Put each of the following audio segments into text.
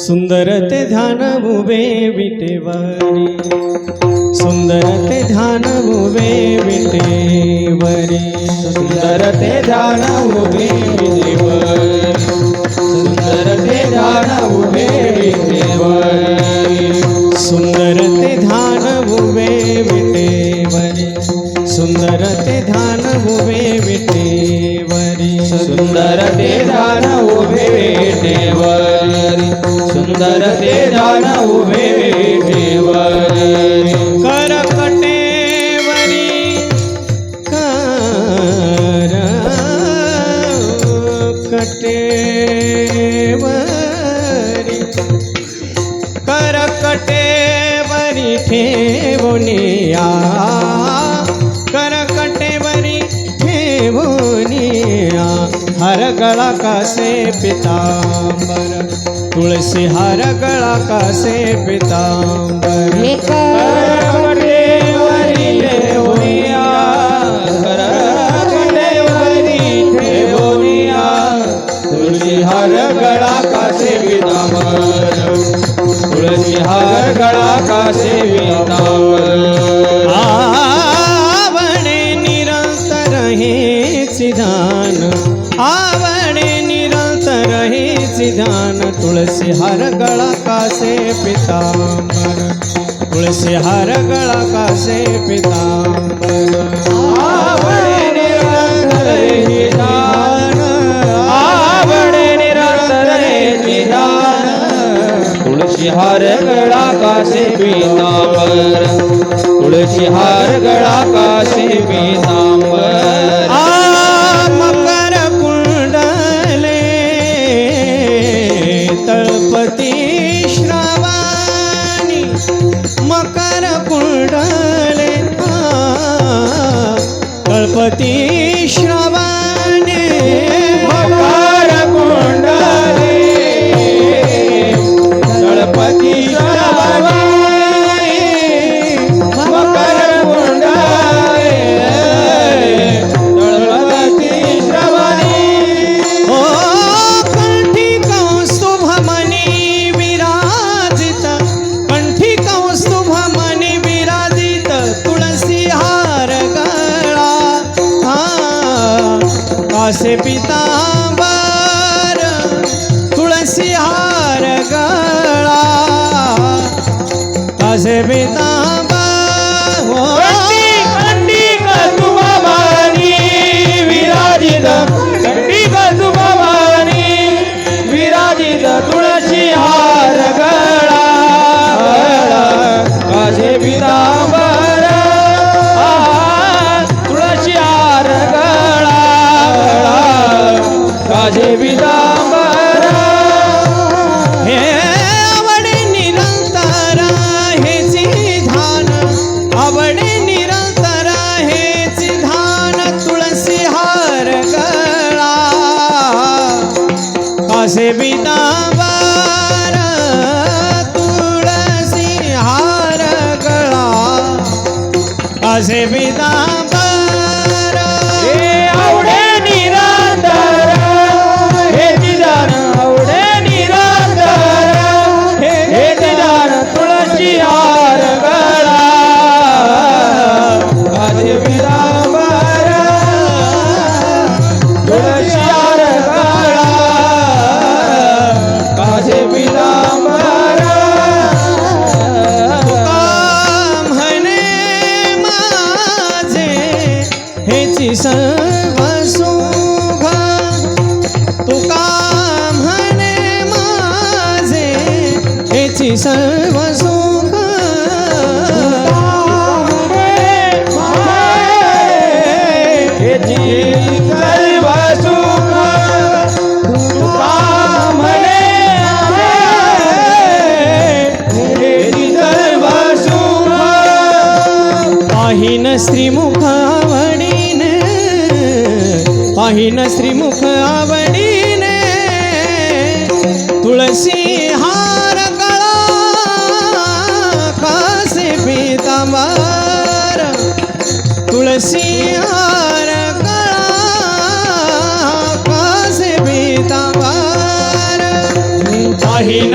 सुंदर ते ध्यान उभे विटेवरी। सुंदर ते ध्यान उभे विटेवरी। सुंदर ते ध्यान उभे विटेवर। सुंदर ते ध्यान उभे विटेवर। सुंदर सुंदर ते ध्यान उभे विटेवर कर कटेवरी कर कटेवरी कर कटेवरी ठेवनिया कर कटेवरी ठेवनिया हर गळा कासे पितांबर तुळसी हर कटेवरी ठेवूया कटेवरी ठेवूया तुळशी हार गळा कासे वितांबर तुळशी हार कासे वितांबर आवडे तुलसी हर गळा कासे पितांबर. तुळसी हर गळा कासे पितांबर. आवडे निरंतर हे आवडे निरंतर हार गळा कासे पितांबर. तुळशी हार गळा कासे पितांबर. 第一。कासे पितांबर बितांबर तुळसी हार गळा असे सर्व सुख तुका म्हणे माझे हेची सर्व सुख पाहिन श्रीमुख आवडीने पाहिन श्रीमुख आवडीने तुळसी हार गळा कासे पितांबर। तुळसी हार गळा कासे पितांबर। पाहिन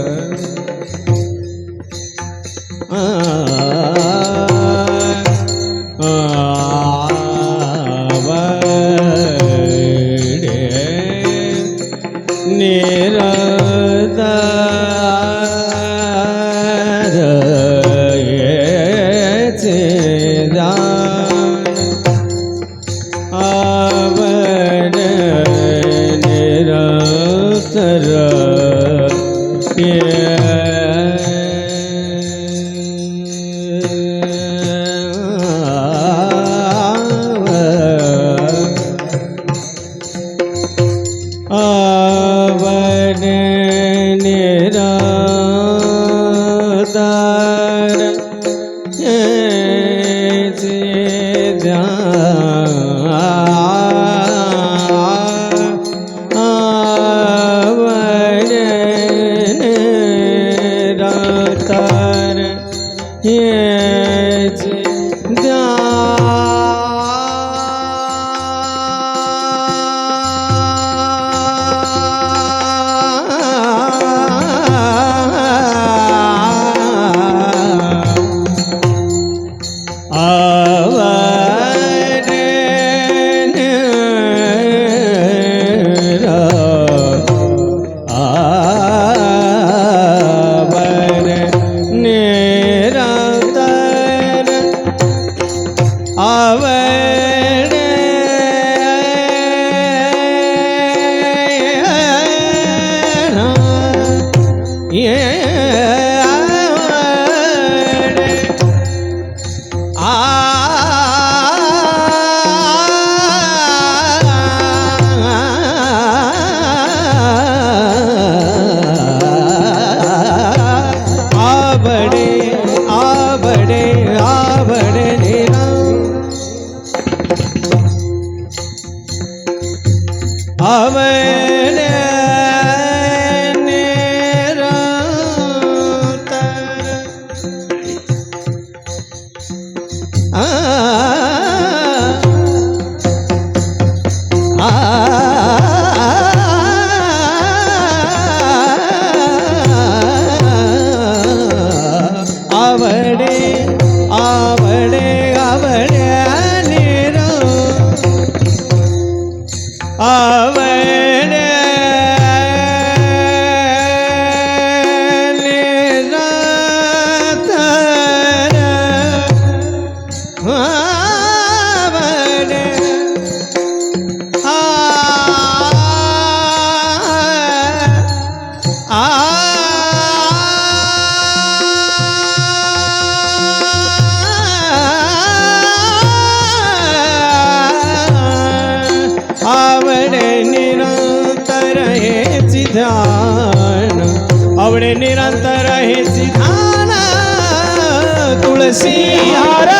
阿妹 निरंतर हे सिद्धान तुळसी हार